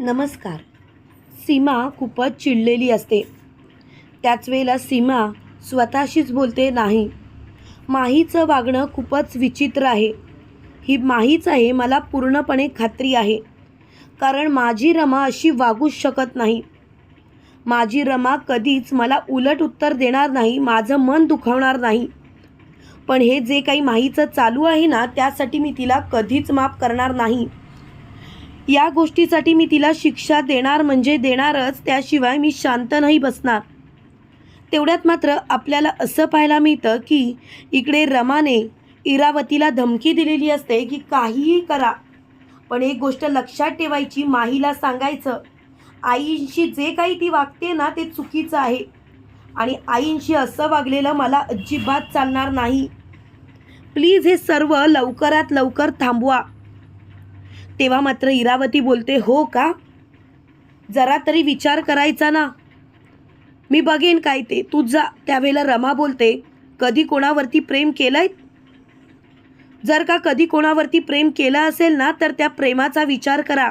नमस्कार. सीमा खूपच चिडलेली असते. त्याच वेळेला सीमा स्वतःशीच बोलते नाही. माहीचं वागणं खूपच विचित्र आहे. ही माहीच आहे मला पूर्णपणे खात्री आहे. कारण माझी रमा अशी वागूच शकत नाही. माझी रमा कधीच मला उलट उत्तर देणार नाही माझं मन दुखावणार नाही. पण हे जे काही माहीचं चालू आहे ना त्यासाठी मी तिला कधीच माफ करणार नाही. या गोष्टीसाठी मी तिला शिक्षा देणार म्हणजे देणारच त्याशिवाय मी शांत नाही बसणार. तेवढ्यात मात्र आपल्याला असं पाहायला मिळतं की इकडे रमाने इरावतीला धमकी दिलेली असते की काहीही करा. पण एक गोष्ट लक्षात ठेवायची माहीला सांगायचं आईंशी जे काही ती वागते ना ते चुकीचं आहे. आणि आईंशी असं वागलेलं मला अजिबात चालणार नाही. प्लीज हे सर्व लवकरात लवकर थांबवा. तेव्हा मात्र इरावती बोलते हो का? जरा तरी विचार करायचा ना. मी बघेन काय ते. तू जा. त्यावेळेला रमा बोलते कधी कोणावरती प्रेम केलंय? जर का कधी कोणावरती प्रेम केलं असेल ना तर त्या प्रेमाचा विचार करा.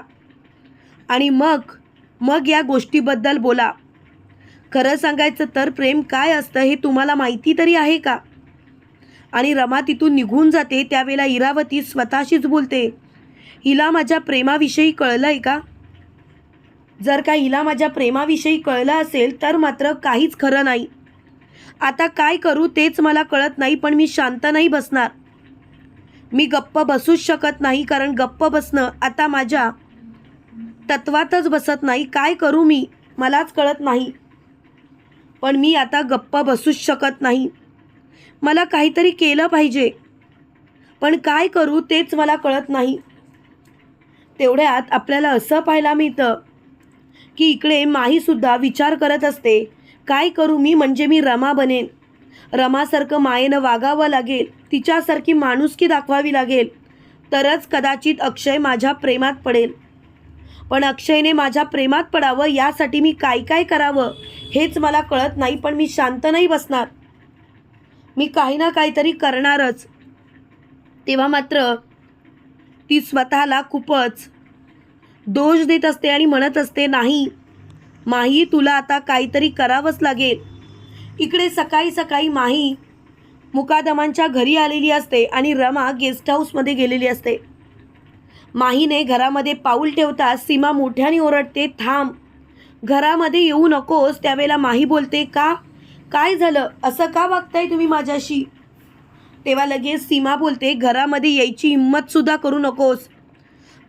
आणि मग मग या गोष्टीबद्दल बोला. खरं सांगायचं तर प्रेम काय असतं हे तुम्हाला माहिती तरी आहे का? आणि रमा तिथून निघून जाते. त्यावेळेला इरावती स्वतःशीच बोलते हिला माझ्या प्रेमाविषयी कळलं आहे का? जर का हिला माझ्या प्रेमाविषयी कळलं असेल तर मात्र काहीच खरं नाही. आता काय करू तेच मला कळत नाही पण मी शांत नाही बसणार. मी गप्प बसूच शकत नाही कारण गप्प बसणं आता माझ्या तत्वातच बसत नाही. काय करू मी? मलाच कळत नाही. पण मी आता गप्प बसूच शकत नाही. मला काहीतरी केलं पाहिजे. पण काय करू तेच मला कळत नाही. तेवढ्यात आपल्याला असं पाहायला मिळतं की इकडे माहीसुद्धा विचार करत असते काय करू मी म्हणजे मी रमा बनेन? रमासारखं मायेनं वागावं लागेल तिच्यासारखी माणुसकी दाखवावी लागेल. तरच कदाचित अक्षय माझ्या प्रेमात पडेल. पण अक्षयने माझ्या प्रेमात पडावं यासाठी मी काय काय करावं हेच मला कळत नाही पण मी शांत नाही बसणार. मी काही ना काहीतरी करणारच. तेव्हा मात्र ती स्वतःला खूपच दोष देत असते आणि म्हणत असते नाही माही तुला आता काहीतरी करावंच लागेल. इकडे सकाळी सकाळी माही मुकादमांच्या घरी आलेली असते आणि रमा गेस्ट हाऊसमध्ये गेलेली असते. माहीने घरामध्ये पाऊल ठेवता सीमा मोठ्याने ओरडते थांब घरामध्ये येऊ नकोस त्यावेळेला माही बोलते का? काय झालं? असं का वागताय तुम्ही माझ्याशी? तेव्हा लगेच सीमा बोलते घरामध्ये यायची हिंमतसुद्धा करू नकोस.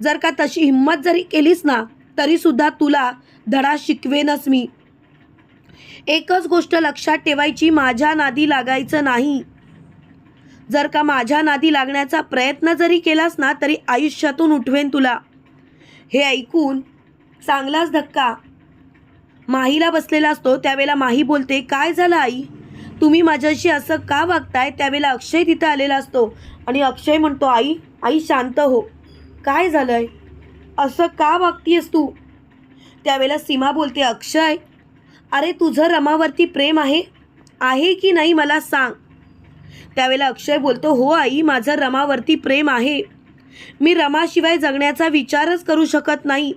जर का तशी हिंमत जरी केलीस ना तरीसुद्धा तुला धडा शिकवेनच मी. एकच गोष्ट लक्षात ठेवायची माझ्या नादी लागायचं नाही. जर का माझ्या नादी लागण्याचा प्रयत्न जरी केलास ना तरी आयुष्यातून उठवेन तुला. हे ऐकून चांगलाच धक्का. माहीला बसलेला असतो त्यावेळेला माही बोलते काय झालं आई? तुम्ही माझ्याशी असं का वागताय? त्यावेळेला अक्षय तिथं आलेला असतो. आणि अक्षय म्हणतो आई आई शांत हो. काय झालंय? असं का वागतीयस तू? त्यावेळेला सीमा बोलते अक्षय अरे तुझं रमावरती प्रेम आहे? आहे की नाही मला सांग. त्यावेळेला अक्षय बोलतो हो आई माझं रमावरती प्रेम आहे. मी रमाशिवाय जगण्याचा विचारच करू शकत नाही.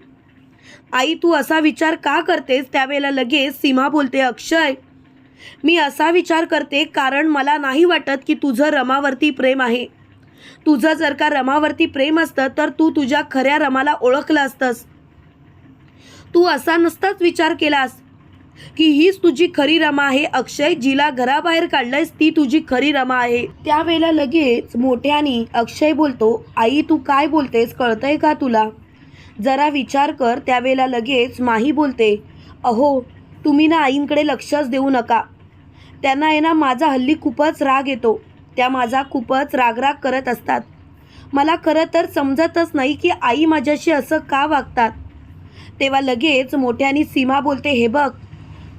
आई तू असा विचार का करतेस? त्यावेळेला लगेच सीमा बोलते अक्षय मी असा विचार करते कारण मला नाही वाटत की तुझं रमावरती प्रेम आहे. तुझं जर का रमावरती प्रेम असतं तर तू तुझ्या खऱ्या रमाला ओळखलं असतंस. तू असा नसताच विचार केलास की हीच तुझी खरी रमा आहे. अक्षय जिला घराबाहेर काढलंयस ती तुझी खरी रमा आहे. त्यावेळेला लगेच मोठ्यानी अक्षय बोलतो आई तू काय बोलतेस? कळतंय का तुला? जरा विचार कर. त्यावेळेला लगेच माही बोलते अहो तुम्ही ना आईंकडे लक्षच देऊ नका. त्यांना आहे ना माझा हल्ली खूपच राग येतो. त्या माझा खूपच रागराग करत असतात. मला खरं तर समजतच नाही की आई माझ्याशी असं का वागतात. तेव्हा लगेच मोठ्यानी सीमा बोलते हे बघ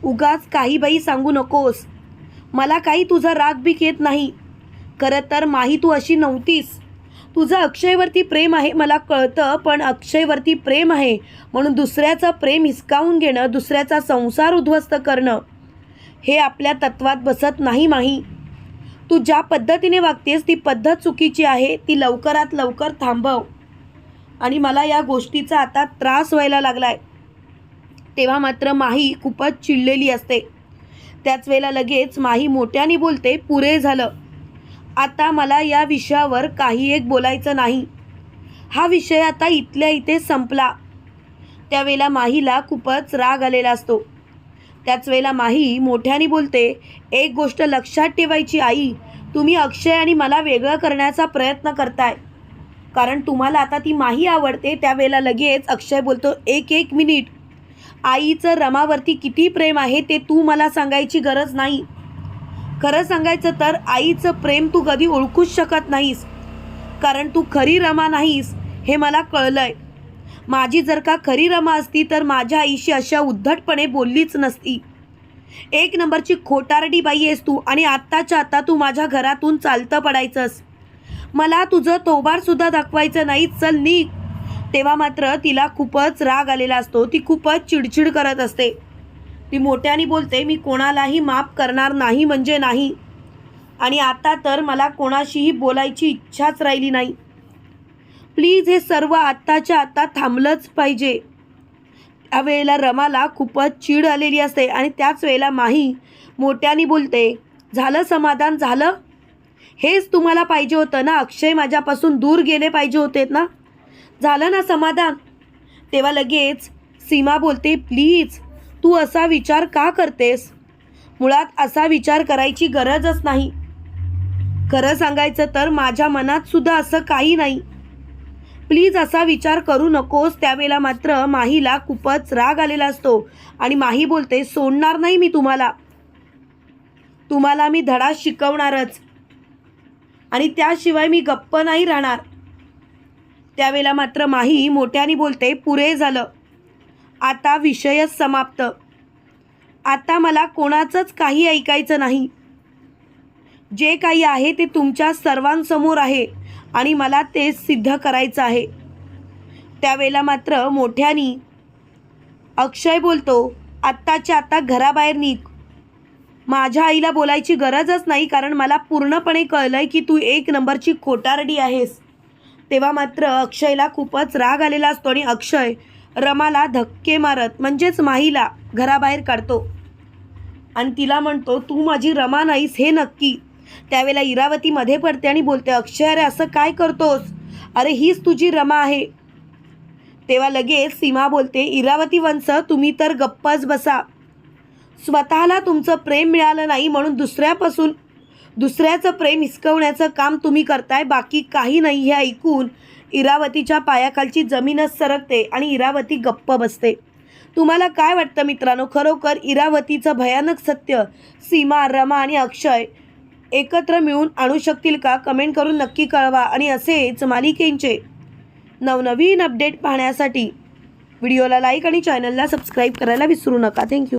उगाच काही बाई सांगू नकोस. मला काही तुझा राग बी येत नाही. खरं तर माही तू अशी नव्हतीस. तुझं अक्षयवरती प्रेम आहे मला कळतं पण अक्षयवरती प्रेम आहे म्हणून दुसऱ्याचं प्रेम हिसकावून घेणं दुसऱ्याचा संसार उद्ध्वस्त करणं हे आपल्या तत्वात बसत नाही माही. तू ज्या पद्धतीने वागतेस ती पद्धत चुकीची आहे ती लवकरात लवकर थांबव. आणि मला या गोष्टीचा आता त्रास व्हायला लागलाय. तेव्हा मात्र माही खूपच चिडलेली असते. त्याच वेळेला लगेच माही मोठ्याने बोलते पुरे झालं. आता मला या विषयावर काही एक बोलायचं नाही. हा विषय आता इथल्या इथे संपला. त्यावेळेला माहीला खूपच राग आलेला असतो. त्याच वेळेला माही मोठ्याने बोलते एक गोष्ट लक्षात ठेवायची आई तुम्ही अक्षय आणि मला वेगळं करण्याचा प्रयत्न करताय. कारण तुम्हाला आता ती माही आवडते त्यावेळेला लगेच अक्षय बोलतो एक एक मिनिट. आईचं रमावरती किती प्रेम आहे ते तू मला सांगायची गरज नाही. खरं सांगायचं तर आईचं प्रेम तू कधी ओळखूच शकत नाहीस. कारण तू खरी रमा नाहीस हे मला कळलं आहे माझी जर का खरी रमा असती तर माझ्या आईशी अशा उद्धटपणे बोललीच नसती. एक नंबरची खोटारडी बाई आहेस तू आणि आत्ताच्या आता तू माझ्या घरातून चालतं पडायचंस. मला तुझं तोबारसुद्धा दाखवायचं नाही चल नी तेव्हा मात्र तिला खूपच राग आलेला असतो ती खूपच चिडचिड करत असते. ती मोठ्याने बोलते मी कोणालाही माफ करणार नाही म्हणजे नाही. आणि आता तर मला कोणाशीही बोलायची इच्छाच राहिली नाही. प्लीज हे सर्व आत्ताच्या आत्ता थांबलंच पाहिजे. त्यावेळेला रमाला खूपच चीड आलेली असते आणि त्याच वेळेला माही मोठ्याने बोलते झालं समाधान झालं? हेच तुम्हाला पाहिजे होतं ना? अक्षय माझ्यापासून दूर गेले पाहिजे होते ना? झालं ना समाधान? तेव्हा लगेच सीमा बोलते प्लीज तू असा विचार का करतेस? मुळात असा विचार करायची गरजच नाही. खरं सांगायचं तर माझ्या मनात सुद्धा असं काही नाही. प्लीज असा विचार करू नकोस. त्यावेळेला मात्र माहीला खूपच राग आलेला असतो. आणि माही बोलते सोडणार नाही मी तुम्हाला. तुम्हाला मी धडा शिकवणारच. आणि त्याशिवाय मी गप्प नाही राहणार. त्यावेळेला मात्र माही मोठ्याने बोलते पुरे झालं. आता विषयच समाप्त. आता मला कोणाचंच काही ऐकायचं नाही. जे काही आहे ते तुमच्या सर्वांसमोर आहे. आणि मला ते सिद्ध करायचं आहे. त्यावेळेला मात्र मोठ्यानी अक्षय बोलतो आत्ताच्या आत्ता घराबाहेर निघ. माझ्या आईला बोलायची गरजच नाही कारण मला पूर्णपणे कळलंय की तू एक नंबरची खोटारडी आहेस. तेव्हा मात्र अक्षयला खूपच राग आलेला असतो आणि अक्षय रमाला धक्के मारत म्हणजेच माहीला घराबाहेर काढतो. आणि तिला म्हणतो तू माझी रमा नाहीस हे नक्की. त्यावेळेला इरावती मध्ये पडते आणि बोलते अक्षय अरे असं काय करतोस? अरे हीच तुझी रमा आहे. तेव्हा लगेच सीमा बोलते इरावती वंश तुम्ही तर गप्पच बसा. स्वतःला तुमचं प्रेम मिळालं नाही म्हणून दुसऱ्यापासून दुसऱ्याचं प्रेम हिसकवण्याचं काम तुम्ही करताय बाकी काही नाही हे ऐकून इरावतीच्या पायाखालची जमीनच सरकते आणि इरावती गप्प बसते. तुम्हाला काय वाटतं मित्रांनो? खरोखर इरावतीचं भयानक सत्य सीमा रमा आणि अक्षय एकत्र मिळून आणू शकतील का? कमेंट करून नक्की कळवा आणि असेच मालिकेंचे नवनवीन अपडेट पाहण्यासाठी व्हिडिओला लाईक आणि चॅनलला सबस्क्राईब करायला विसरू नका. थँक्यू.